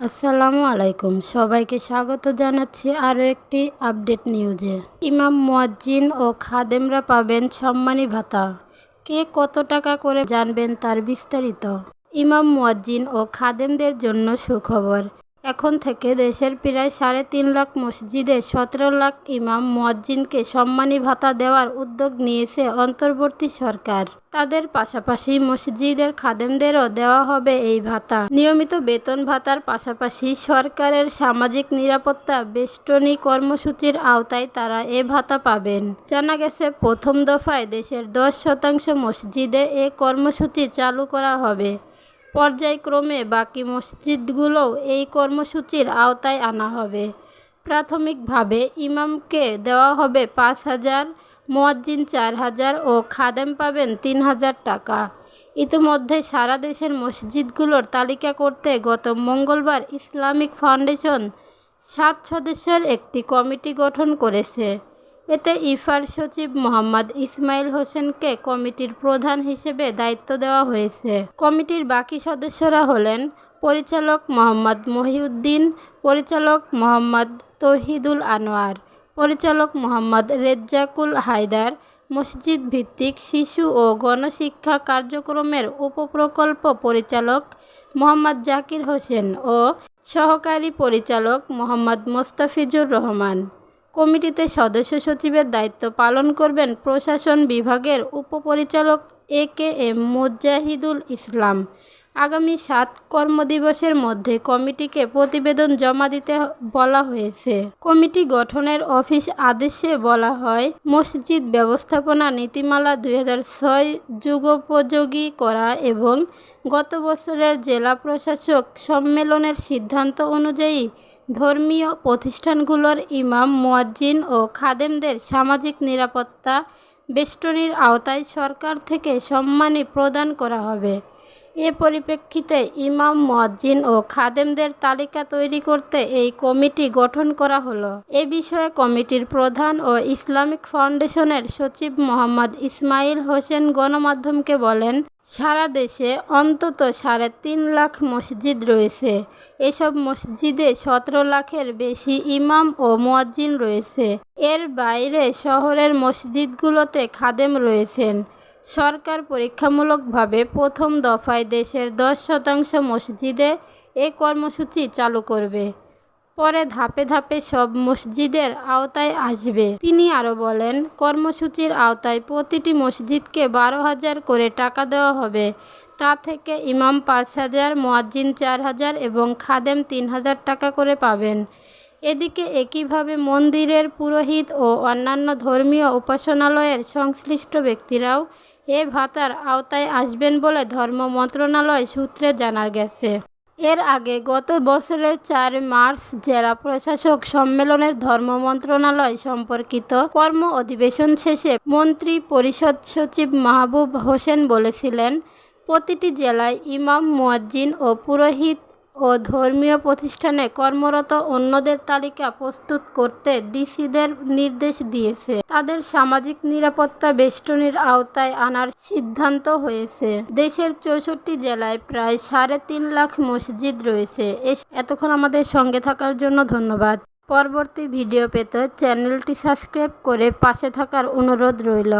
আসসালামু আলাইকুম। সবাইকে স্বাগত জানাচ্ছি আরও একটি আপডেট নিউজে। ইমাম মুয়াজ্জিন ও খাদেমরা পাবেন সম্মানী ভাতা। কে কত টাকা করে জানবেন তার বিস্তারিত। ইমাম মুয়াজ্জিন ও খাদেমদের জন্য সুখবর। এখন থেকে দেশের প্রায় সাড়ে তিন লাখ মসজিদে সতেরো লাখ ইমাম মুয়াজ্জিনকে সম্মানী ভাতা দেওয়ার উদ্যোগ নিয়েছে অন্তর্বর্তী সরকার। তাদের পাশাপাশি মসজিদের খাদেমদেরও দেওয়া হবে এই ভাতা। নিয়মিত বেতন ভাতার পাশাপাশি সরকারের সামাজিক নিরাপত্তা বেষ্টনী কর্মসূচির আওতায় তারা এ ভাতা পাবেন। জানা গেছে, প্রথম দফায় দেশের দশ শতাংশ মসজিদে এ কর্মসূচি চালু করা হবে। পর্যায়ক্রমে বাকি মসজিদগুলোও এই কর্মসূচির আওতায় আনা হবে। প্রাথমিকভাবে ইমামকে দেওয়া হবে পাঁচ হাজার, মোয়াজ্জিন চার হাজার ও খাদেম পাবেন তিন হাজার টাকা। ইতিমধ্যে সারা দেশের মসজিদগুলোর তালিকা করতে গত মঙ্গলবার ইসলামিক ফাউন্ডেশন সাত সদস্যের একটি কমিটি গঠন করেছে। এতে ইফার সচিব মোহাম্মদ ইসমাইল হোসেনকে কমিটির প্রধান হিসেবে দায়িত্ব দেওয়া হয়েছে। কমিটির বাকি সদস্যরা হলেন পরিচালক মোহাম্মদ মহিউদ্দিন, পরিচালক মোহাম্মদ তহিদুল আনোয়ার, পরিচালক মোহাম্মদ রেজ্জাকুল হায়দার, মসজিদ ভিত্তিক শিশু ও গণশিক্ষা কার্যক্রমের উপপ্রকল্প পরিচালক মোহাম্মদ জাকির হোসেন ও সহকারী পরিচালক মোহাম্মদ মোস্তাফিজুর রহমান। কমিটিতে সদস্য সচিবের দায়িত্ব পালন করবেন প্রশাসন বিভাগের উপপরিচালক এ কে এম মুজাহিদুল ইসলাম। আগামী সাত কর্মদিবসের মধ্যে কমিটিকে প্রতিবেদন জমা দিতে বলা হয়েছে। কমিটি গঠনের অফিস আদেশে বলা হয়, মসজিদ ব্যবস্থাপনা নীতিমালা দুই হাজার ছয় যুগোপযোগী করা এবং গত বছরের জেলা প্রশাসক সম্মেলনের সিদ্ধান্ত অনুযায়ী ধর্মীয় প্রতিষ্ঠানগুলোর ইমাম, মুয়াজ্জিন ও খাদেমদের সামাজিক নিরাপত্তা বেষ্টনীর আওতায় সরকার থেকে সম্মানী প্রদান করা হবে। এ পরিপ্রেক্ষিতে ইমাম, মুয়াজ্জিন ও খাদেমদের তালিকা তৈরি করতে এই কমিটি গঠন করা হলো। এ বিষয়ে কমিটির প্রধান ও ইসলামিক ফাউন্ডেশনের সচিব মোহাম্মদ ইসমাইল হোসেন গণমাধ্যমকে বলেন, সারা দেশে অন্তত সাড়ে তিন লাখ মসজিদ রয়েছে। এসব মসজিদে সতেরো লাখের বেশি ইমাম ও মোয়াজ্জিন রয়েছে। এর বাইরে শহরের মসজিদগুলোতে খাদেম রয়েছেন। সরকার পরীক্ষামূলকভাবে প্রথম দফায় দেশের দশ শতাংশ মসজিদে এ কর্মসূচি চালু করবে। পরে ধাপে ধাপে সব মসজিদের আওতায় আসবে। তিনি আরও বলেন, কর্মসূচির আওতায় প্রতিটি মসজিদকে বারো হাজার করে টাকা দেওয়া হবে। তা থেকে ইমাম পাঁচ হাজার, মোয়াজ্জিন চার হাজার এবং খাদেম তিন হাজার টাকা করে পাবেন। এদিকে একইভাবে মন্দিরের পুরোহিত ও অন্যান্য ধর্মীয় উপাসনালয়ের সংশ্লিষ্ট ব্যক্তিরাও এ ভাতার আওতায় আসবেন বলে ধর্ম মন্ত্রণালয় সূত্রে জানা গেছে। এর আগে গত বছরের চার মার্চ জেলা প্রশাসক সম্মেলনের ধর্ম মন্ত্রণালয় সম্পর্কিত কর্ম অধিবেশন শেষে মন্ত্রী পরিষদ সচিব মাহবুব হোসেন বলেছিলেন, প্রতিটি জেলায় ইমাম, মুয়াজ্জিন ও পুরোহিত ও ধর্মীয় প্রতিষ্ঠানে কর্মরত অন্যদের তালিকা প্রস্তুত করতে ডিসিদের নির্দেশ দিয়েছে। তাদের সামাজিক নিরাপত্তা বেষ্টনীর আওতায় আনার সিদ্ধান্ত হয়েছে। দেশের চৌষট্টি জেলায় প্রায় সাড়ে তিন লাখ মসজিদ রয়েছে। এতক্ষণ আমাদের সঙ্গে থাকার জন্য ধন্যবাদ। পরবর্তী ভিডিও পেতে চ্যানেলটি সাবস্ক্রাইব করে পাশে থাকার অনুরোধ রইল।